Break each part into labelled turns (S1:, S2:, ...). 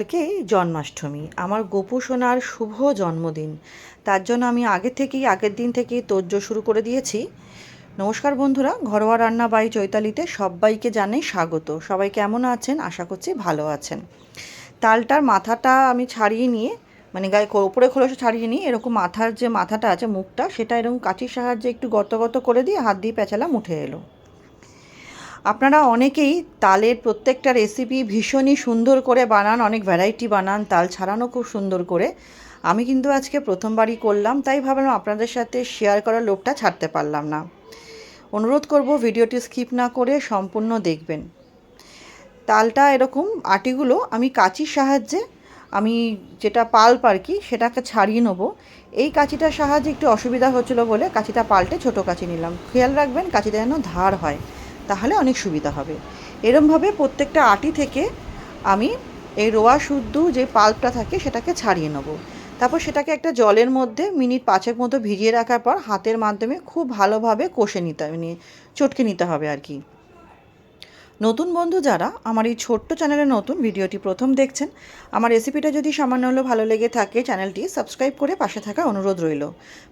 S1: কালকে জন্মাষ্টমী, আমার গোপু সোনার শুভ জন্মদিন। তার জন্য আমি আগে থেকেই, আগের দিন থেকেই তোজ্জো শুরু করে দিয়েছি। নমস্কার বন্ধুরা, ঘরোয়া রান্না বাই চৈতালিতে সবাইকে জানাই স্বাগত। সবাই কেমন আছেন? আশা করছি ভালো আছেন। তালটার মাথাটা আমি ছাড়িয়ে নিয়ে মানে গায়ে ওপরে খোলসে ছাড়িয়ে নিয়ে, এরকম মাথার যে মাথাটা আছে, মুখটা, সেটা এরকম কাঠির সাহায্যে একটু গর্ত গর্ত করে দিয়ে হাত দিয়ে পেঁচালাম, উঠে এলো। আপনারা অনেকেই তালের প্রত্যেকটা রেসিপি ভীষণই সুন্দর করে বানান, অনেক ভ্যারাইটি বানান, তাল ছাড়ানো খুব সুন্দর করে। আমি কিন্তু আজকে প্রথমবারই করলাম, তাই ভাবলাম আপনাদের সাথে শেয়ার করার লোভটা ছাড়তে পারলাম না। অনুরোধ করব ভিডিওটি স্কিপ না করে সম্পূর্ণ দেখবেন। তালটা এরকম আটিগুলো আমি কাঁচির সাহায্যে, আমি যেটা পাল্প আর কি, সেটাকে ছাড়িয়ে নেব। এই কাঁচিটার সাহায্যে একটু অসুবিধা হচ্ছিল বলে কাঁচিটা পাল্টে ছোটো কাঁচি নিলাম। খেয়াল রাখবেন কাঁচিটা যেন ধার হয়। তাহলে অনেক সুবিধা হবে। এরমভাবে প্রত্যেকটা আটি থেকে আমি এই রোয়া শুদ্ধ যে পাল্পটা থাকে সেটাকে ছাড়িয়ে নেব। তারপর সেটাকে একটা জলের মধ্যে মিনিট পাঁচেক মতো ভিজিয়ে রাখার পর হাতের মাধ্যমে খুব ভালোভাবে কষে নিতে মানে চটকে নিতে হবে আর কি। নতুন বন্ধু যারা, আমার এই ছোট্ট চ্যানেলে নতুন, ভিডিওটি প্রথম দেখছেন, আমার রেসিপিটা যদি সামান্য হলেও ভালো লেগে থাকে, চ্যানেলটি সাবস্ক্রাইব করে পাশে থাকা অনুরোধ রইল।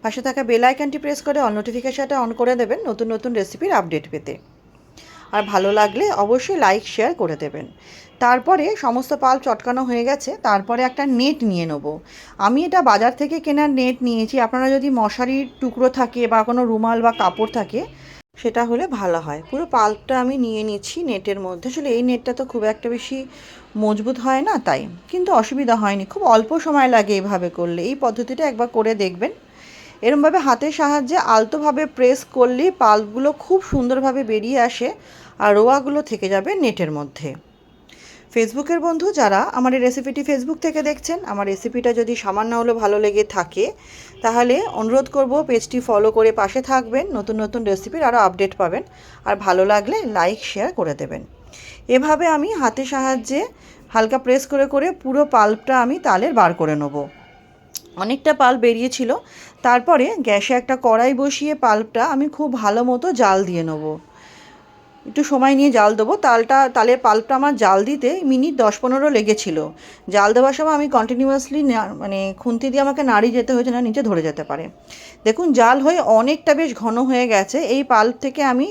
S1: পাশে থাকা বেল আইকনটি প্রেস করে অল নোটিফিকেশানটা অন করে দেবেন নতুন নতুন রেসিপির আপডেট পেতে। আর ভালো লাগলে অবশ্যই লাইক শেয়ার করে দেবেন। তারপরে সমস্ত পাল চটকানো হয়ে গেছে, তারপরে একটা নেট নিয়ে নেব। আমি এটা বাজার থেকে কেনার নেট নিয়েছি, আপনারা যদি মশারির টুকরো থাকে বা কোনো রুমাল বা কাপড় থাকে, সেটা হলে ভালো হয়। পুরো পাল্পটা আমি নিয়ে নিচ্ছি নেটের মধ্যে। আসলে এই নেটটা তো খুব একটা বেশি মজবুত হয় না তাই, কিন্তু অসুবিধা হয়নি। খুব অল্প সময় লাগে এইভাবে করলে। এই পদ্ধতিটা একবার করে দেখবেন। এরমভাবে হাতের সাহায্যে আলতোভাবে প্রেস করলে পাল্পগুলো খুব সুন্দরভাবে বেরিয়ে আসে আর রোয়াগুলো থেকে যাবে নেটের মধ্যে। ফেসবুকের বন্ধু যারা আমার এই রেসিপিটি ফেসবুক থেকে দেখছেন, আমার রেসিপিটা যদি সামান্য হলেও ভালো লেগে থাকে, তাহলে অনুরোধ করব পেজটি ফলো করে পাশে থাকবেন, নতুন নতুন রেসিপির আরও আপডেট পাবেন, আর ভালো লাগলে লাইক শেয়ার করে দেবেন। এভাবে আমি হাতের সাহায্যে হালকা প্রেস করে করে পুরো পাল্পটা আমি তালের বার করে নেব। অনেকটা পাল্প বেরিয়েছিল। তারপরে গ্যাসে একটা কড়াই বসিয়ে পাল্পটা আমি খুব ভালো মতো জাল দিয়ে নেব। একটু সময় নিয়ে জাল দেবো। তালটা, তালের পাল্পটা আমার জাল দিতে মিনিট দশ পনেরো লেগেছিল। জাল দেওয়ার সময় আমি কন্টিনিউয়াসলি মানে খুন্তি দিয়ে আমাকে নাড়ি যেতে হয়েছে না, নিচে ধরে যেতে পারে। দেখুন, জাল হয়ে অনেকটা বেশ ঘন হয়ে গেছে। এই পাল্প থেকে আমি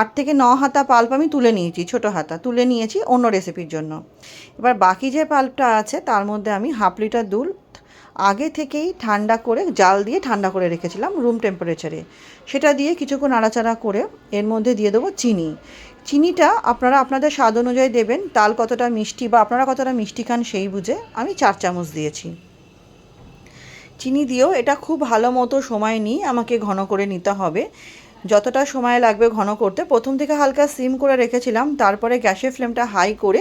S1: আট থেকে ন হাতা পাল্প আমি তুলে নিয়েছি, ছোটো হাতা। তুলে নিয়েছি অন্য রেসিপির জন্য। এবার বাকি যে পাল্পটা আছে, তার মধ্যে আমি হাফ লিটার দুধ আগে থেকেই ঠান্ডা করে, জাল দিয়ে ঠান্ডা করে রেখেছিলাম রুম টেম্পারেচারে সেটা দিয়ে কিছুক্ষণ নাড়াচাড়া করে এর মধ্যে দিয়ে দেবো চিনি। চিনিটা আপনারা আপনাদের স্বাদ অনুযায়ী দেবেন, তাল কতটা মিষ্টি বা আপনারা কতটা মিষ্টি খান সেই বুঝে আমি চার চামচ দিয়েছি। চিনি দিয়েও এটা খুব ভালো মতো সময় নিয়ে আমাকে ঘন করে নিতে হবে। যতটা সময় লাগবে ঘন করতে, প্রথম থেকে হালকা সিম করে রেখেছিলাম, তারপরে গ্যাসের ফ্লেমটা হাই করে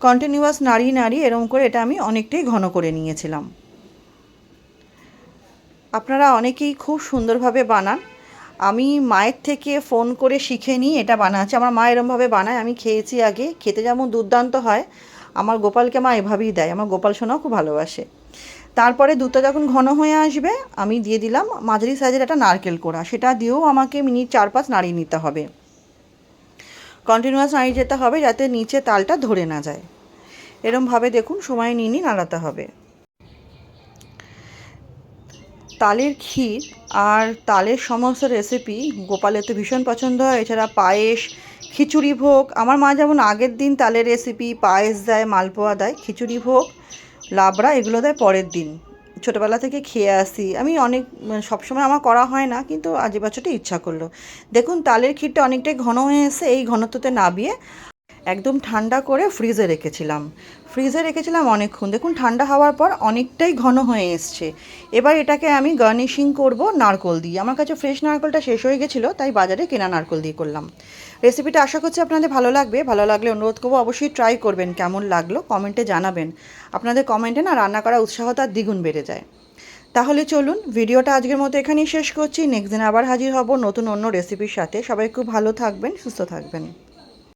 S1: কন্টিনিউয়াস নাড়িয়ে নাড়িয়ে এরম করে এটা আমি অনেকটাই ঘন করে নিয়েছিলাম। আপনারা অনেকেই খুব সুন্দরভাবে বানান। আমি মায়ের থেকে ফোন করে শিখে নিই এটা বানাচ্ছি আমার মা এরমভাবে বানায়, আমি খেয়েছি আগে, খেতে যেমন দুর্দান্ত হয়, আমার গোপালকে মা এভাবেই দেয়। আমার গোপাল সোনাও খুব ভালোবাসে। তারপরে দুধটা যখন ঘন হয়ে আসবে, আমি দিয়ে দিলাম মাঝারি সাইজের একটা নারকেল কোড়া। সেটা দিয়েও আমাকে মিনিট চার পাঁচ নাড়িয়ে নিতে হবে। কন্টিনিউয়াস নাড়িয়ে যেতে হবে যাতে নিচে তালটা ধরে না যায়। এরমভাবে দেখুন, সময় নিয়ে নিয়ে নাড়াতে হবে। তালের ক্ষীর আর তালের সমস্ত রেসিপি গোপালের তো ভীষণ পছন্দ হয়। এছাড়া পায়েস, খিচুড়ি ভোগ। আমার মা যেমন আগের দিন তালের রেসিপি পায়েস দেয়, মালপোয়া দেয়, খিচুড়ি ভোগ, লাবড়া এগুলো দেয় পরের দিন। ছোটোবেলা থেকে খেয়ে আসি। আমি অনেক মানে সবসময় আমার করা হয় না, কিন্তু আজ বছরটা ইচ্ছা করল। দেখুন, তালের ক্ষীরটা অনেকটাই ঘন হয়ে এসে এই ঘনত্বতে নাবিয়ে একদম ঠান্ডা করে ফ্রিজে রেখেছিলাম। ফ্রিজে রেখেছিলাম অনেকক্ষণ। দেখুন, ঠান্ডা হওয়ার পর অনেকটাই ঘন হয়ে এসছে। এবার এটাকে আমি গার্নিশিং করব নারকল দিয়ে। আমার কাছে ফ্রেশ নারকলটা শেষ হয়ে গেছিল, তাই বাজারে কেনা নারকল দিয়ে করলাম। রেসিপিটা আশা করছি আপনাদের ভালো লাগবে। ভালো লাগলে অনুরোধ করব অবশ্যই ট্রাই করবেন কেমন লাগল, কমেন্টে জানাবেন। আপনাদের কমেন্টে না রান্না করা উৎসাহ তার দ্বিগুণ বেড়ে যায়। তাহলে চলুন, ভিডিওটা আজকের মতো এখানেই শেষ করছি। নেক্সট দিন আবার হাজির হব নতুন অন্য রেসিপির সাথে। সবাই খুব ভালো থাকবেন, সুস্থ থাকবেন।